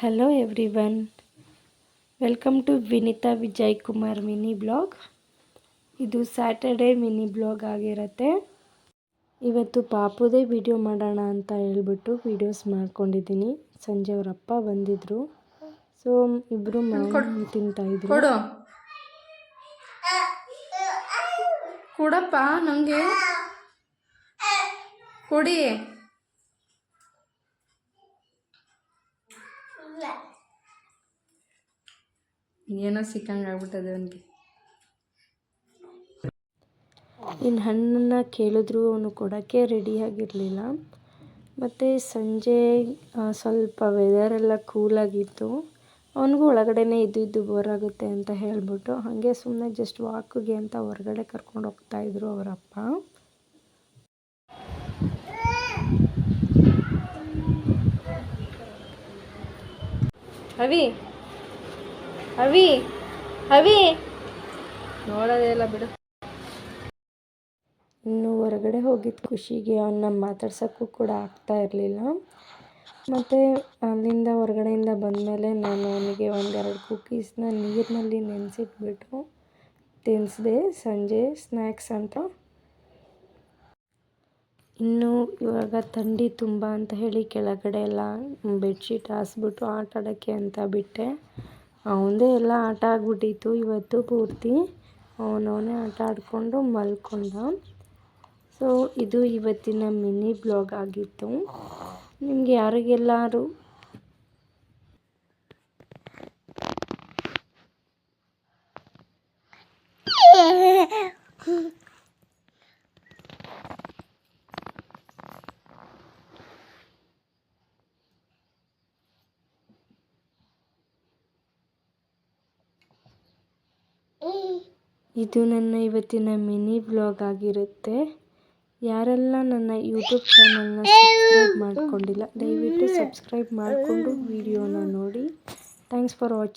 Hello everyone welcome to Vinita Vijay Kumar mini blog ಇದು Saturday mini blog ಆಗಿರುತ್ತೆ. ಇವತ್ತು ಪಾಪುದೇ video ಮಾಡೋಣ ಅಂತ ಹೇಳ್ಬಿಟ್ಟು ವಿಡಿಯೋಸ್ ಮಾಡ್ಕೊಂಡಿದ್ದೀನಿ. ಸಂಜೆ ಅವ್ರ ಅಪ್ಪ ಬಂದಿದ್ರು. ಸೊ ಇಬ್ಬರು ಮಾಡಿ ತಿಂತಾಯಿದ್ರು ಕೊಡು. ಕೊಡಪ್ಪ ನನಗೆ ಕೊಡಿ. ಏನೋ ಸಿಕ್ಕಂಗೆ ಆಗ್ಬಿಟ್ಟದೆ ಅವನಿಗೆ. ಇನ್ನು ಹಣ್ಣನ್ನು ಕೇಳಿದ್ರು ಅವನು ಕೊಡೋಕ್ಕೆ ರೆಡಿಯಾಗಿರಲಿಲ್ಲ ಮತ್ತು ಸಂಜೆ ಸ್ವಲ್ಪ ವೆದರೆಲ್ಲ ಕೂಲಾಗಿತ್ತು ಅವನಿಗೂ ಒಳಗಡೆನೇ ಇದ್ದು ಇದ್ದು ಬೋರ್ ಆಗುತ್ತೆ ಅಂತ ಹೇಳಿಬಿಟ್ಟು, ಹಾಗೆ ಸುಮ್ಮನೆ ಜಸ್ಟ್ ವಾಕಿಗೆ ಅಂತ ಹೊರಗಡೆ ಕರ್ಕೊಂಡು ಹೋಗ್ತಾಯಿದ್ರು ಅವರಪ್ಪ. ಅವಿ ಅವಿ ಅವಿ ನೋಡೋದೇ ಇಲ್ಲ ಬಿಡು. ಇನ್ನು ಹೊರಗಡೆ ಹೋಗಿದ್ದ ಖುಷಿಗೆ ಅವನ್ನ ಮಾತಾಡ್ಸೋಕ್ಕೂ ಕೂಡ ಆಗ್ತಾ ಇರಲಿಲ್ಲ. ಮತ್ತು ಅಲ್ಲಿಂದ ಹೊರಗಡೆಯಿಂದ ಬಂದಮೇಲೆ ನಾನು ಅವನಿಗೆ ಒಂದೆರಡು ಕುಕ್ಕೀಸ್ನ ನೀರಿನಲ್ಲಿ ನೆನೆಸಿಟ್ಬಿಟ್ಟು ತಿನ್ನಿಸ್ದೆ ಸಂಜೆ ಸ್ನ್ಯಾಕ್ಸ್ ಅಂತ. ಇನ್ನು ಇವಾಗ ಥಂಡಿ ತುಂಬ ಅಂತ ಹೇಳಿ ಕೆಳಗಡೆ ಎಲ್ಲ ಬೆಡ್ಶೀಟ್ ಹಾಸ್ಬಿಟ್ಟು ಆಟ ಆಡೋಕ್ಕೆ ಅಂತ ಬಿಟ್ಟೆ. ಅವಂದೇ ಎಲ್ಲ ಆಟ ಆಗ್ಬಿಟ್ಟಿತ್ತು ಇವತ್ತು ಪೂರ್ತಿ. ಅವನವನೇ ಆಟ ಆಡಿಕೊಂಡು ಮಲ್ಕೊಂಡ. ಸೊ ಇದು ಇವತ್ತಿನ ಮಿನಿ ಬ್ಲಾಗ್ ಆಗಿತ್ತು. ನಿಮಗೆ ಯಾರಿಗೆಲ್ಲರೂ ಇದು ನನ್ನ ಇವತ್ತಿನ ಮಿನಿ ಬ್ಲಾಗ್ ಆಗಿರುತ್ತೆ. ಯಾರೆಲ್ಲ ನನ್ನ ಯೂಟ್ಯೂಬ್ ಚಾನಲ್ನ ಸಬ್ಸ್ಕ್ರೈಬ್ ಮಾಡ್ಕೊಂಡಿಲ್ಲ, ದಯವಿಟ್ಟು ಸಬ್ಸ್ಕ್ರೈಬ್ ಮಾಡಿಕೊಂಡು ವಿಡಿಯೋನ ನೋಡಿ. Thanks for watching